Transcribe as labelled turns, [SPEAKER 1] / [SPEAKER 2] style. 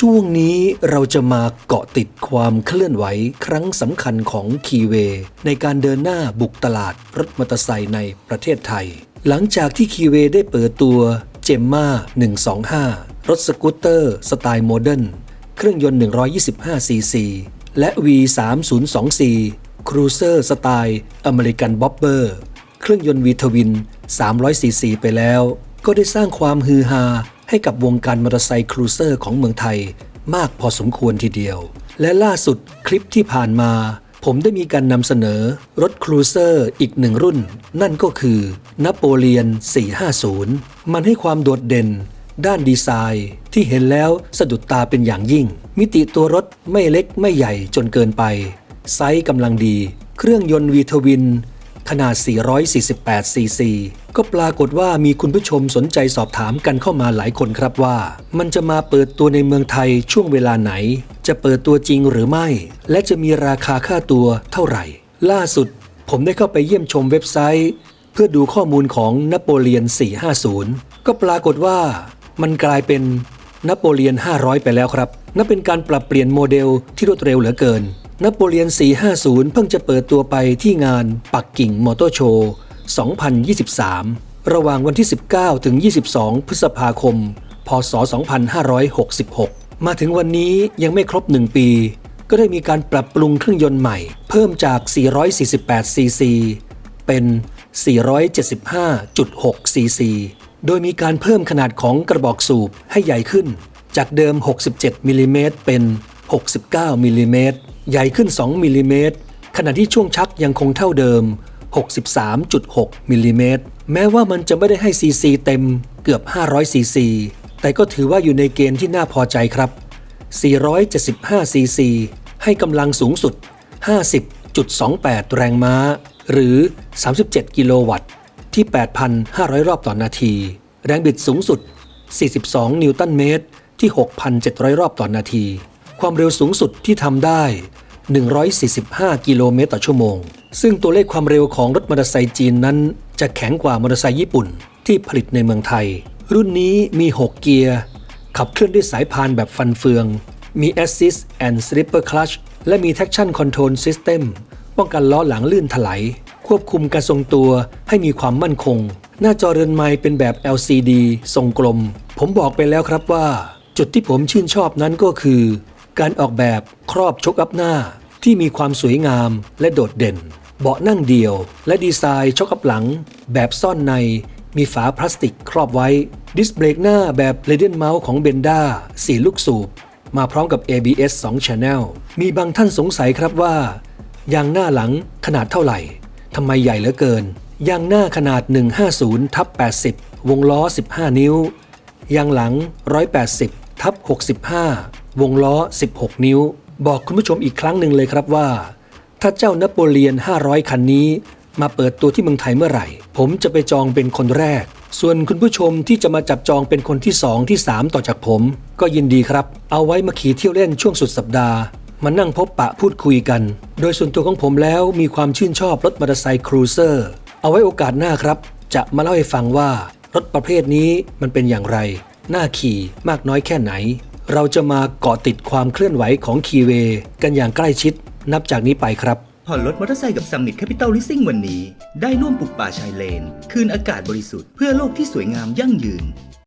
[SPEAKER 1] ช่วงนี้เราจะมาเกาะติดความเคลื่อนไหวครั้งสำคัญของคีเว ในการเดินหน้าบุกตลาดรถมอเตอร์ไซค์ในประเทศไทย หลังจากที่คีเวได้เปิดตัวเจมมา125 รถสกูตเตอร์สไตล์โมเดิร์นเครื่องยนต์ 125 ซีซี และ V302C ครูเซอร์สไตล์อเมริกันบ๊อบเบอร์ เครื่องยนต์วีทวิน300ซีซีไปแล้ว ก็ได้สร้างความฮือฮา ให้กับวงการมอเตอร์ไซค์ครูเซอร์ของเมืองไทยมากพอสมควรทีเดียว และล่าสุดคลิปที่ผ่านมา ผมได้มีการนำเสนอรถครูเซอร์อีกหนึ่งรุ่น นั่นก็คือนโปเลียน 450 มันให้ความโดดเด่น ด้านดีไซน์ที่เห็นแล้วสะดุดตาเป็นอย่างยิ่ง มิติตัวรถไม่เล็กไม่ใหญ่จนเกินไป ไซส์กำลังดี เครื่องยนต์วีทวิน ขนาด 448 ซีซี ก็ปรากฏว่ามีคุณผู้ชมสนใจสอบถามกันเข้ามาหลายคนครับว่า มันจะมาเปิดตัวในเมืองไทยช่วงเวลาไหน จะเปิดตัวจริงหรือไม่ และจะมีราคาค่าตัวเท่าไหร่ ล่าสุด ผมได้เข้าไปเยี่ยมชมเว็บไซต์ เพื่อดูข้อมูลของนโปเลียน 450 ก็ปรากฏว่ามันกลายเป็นนโปเลียน 500 ไปแล้วครับ นับเป็นการปรับเปลี่ยนโมเดลที่รวดเร็วเหลือเกิน นโปเลียน 450 เพิ่งจะเปิดตัวไปที่งานปักกิ่งมอเตอร์โชว์ 2023 ระหว่างวันที่ 19 ถึง 22 พฤษภาคม พศ 2566 มาถึงวันนี้ยังไม่ครบ 1 ปี ก็ได้มีการปรับปรุงเครื่องยนต์ใหม่ เพิ่มจาก 448 ซีซี เป็น 475.6 ซีซี โดยมีการเพิ่มขนาดของกระบอกสูบให้ใหญ่ขึ้น จากเดิม 67มิลลิเมตรเป็น 69มิลลิเมตร ใหญ่ขึ้น 2มิลลิเมตรขณะที่ช่วงชักยังคงเท่าเดิม 63.6มิลลิเมตรแม้ว่ามันจะไม่ได้ให้ซีซีเต็มเกือบ 500ซีซีแต่ก็ถือว่าอยู่ในเกณฑ์ที่น่าพอใจครับ 475ซีซีให้กำลังสูงสุด 50.28 แรงม้า หรือ 37 กิโลวัตต์ที่ 8,500 รอบต่อนาที แรงบิดสูงสุด 42 นิวตันเมตรที่ 6,700 รอบต่อนาที ความเร็วสูงสุดที่ทำได้ 145 กิโลเมตรต่อชั่วโมง ซึ่งตัวเลขความเร็วของรถมอเตอร์ไซค์จีนนั้น จะแข็งกว่ามอเตอร์ไซค์ญี่ปุ่นที่ผลิตในเมืองไทย รุ่นนี้มี 6 เกียร์ ขับเคลื่อนด้วยสายพานแบบฟันเฟือง มี Assist and Slipper Clutch และมี Traction Control System ป้องกันล้อหลังลื่นถลายควบคุมการทรงตัวให้มีความมั่นคง หน้าจอเรือนไม้เป็นแบบ LCD ทรงกลม ผมบอกไปแล้วครับว่า จุดที่ผมชื่นชอบนั้นก็คือ การออกแบบครอบชกอัพหน้าที่มีความสวยงามและโดดเด่น เบาะนั่งเดี่ยว และดีไซน์ชกอัพหลัง แบบซ่อนในมีฝาพลาสติกครอบไว้ ดิสเบรกหน้าแบบเ a เดนเมาส์ของเบนด้าสีลูกสูบ มาพร้อมกับ ABS 2 Channel มีบางท่านสงสัยครับว่ายางหน้าหลังขนาดเท่าไหร่ทำไมใหญ่เหลือเกินยางหน้าขนาด 150ทับ80 วงล้อ 15 นิ้ว ยางหลัง 180ทับ65 วงล้อ 16 นิ้ว บอกคุณผู้ชมอีกครั้งหนึ่งเลยครับว่า ถ้าเจ้านโปเลียน 500 คันนี้ มาเปิดตัวที่เมืองไทยเมื่อไหร่ ผมจะไปจองเป็นคนแรก ส่วนคุณผู้ชมที่จะมาจับจองเป็นคนที่ 2 ที่ 3 ต่อจากผม ก็ยินดีครับ เอาไว้มาขี่เที่ยวเล่นช่วงสุดสัปดาห์มานั่งพบปะพูดคุยกัน โดยส่วนตัวของผมแล้วมีความชื่นชอบรถมอเตอร์ไซค์ครูเซอร์ เอาไว้โอกาสหน้าครับ จะมาเล่าให้ฟังว่ารถประเภทนี้มันเป็นอย่างไร น่าขี่มากน้อยแค่ไหน เราจะมาเกาะติดความเคลื่อนไหวของคีเวกันอย่างใกล้ชิดนับจากนี้ไปครับ
[SPEAKER 2] ผ่อนรถมอเตอร์ไซค์กับซัมมิตแคปิตอลลิสซิ่งวันนี้ ได้ร่วมปลูกป่าชายเลน คืนอากาศบริสุทธิ์เพื่อโลกที่สวยงามยั่งยืน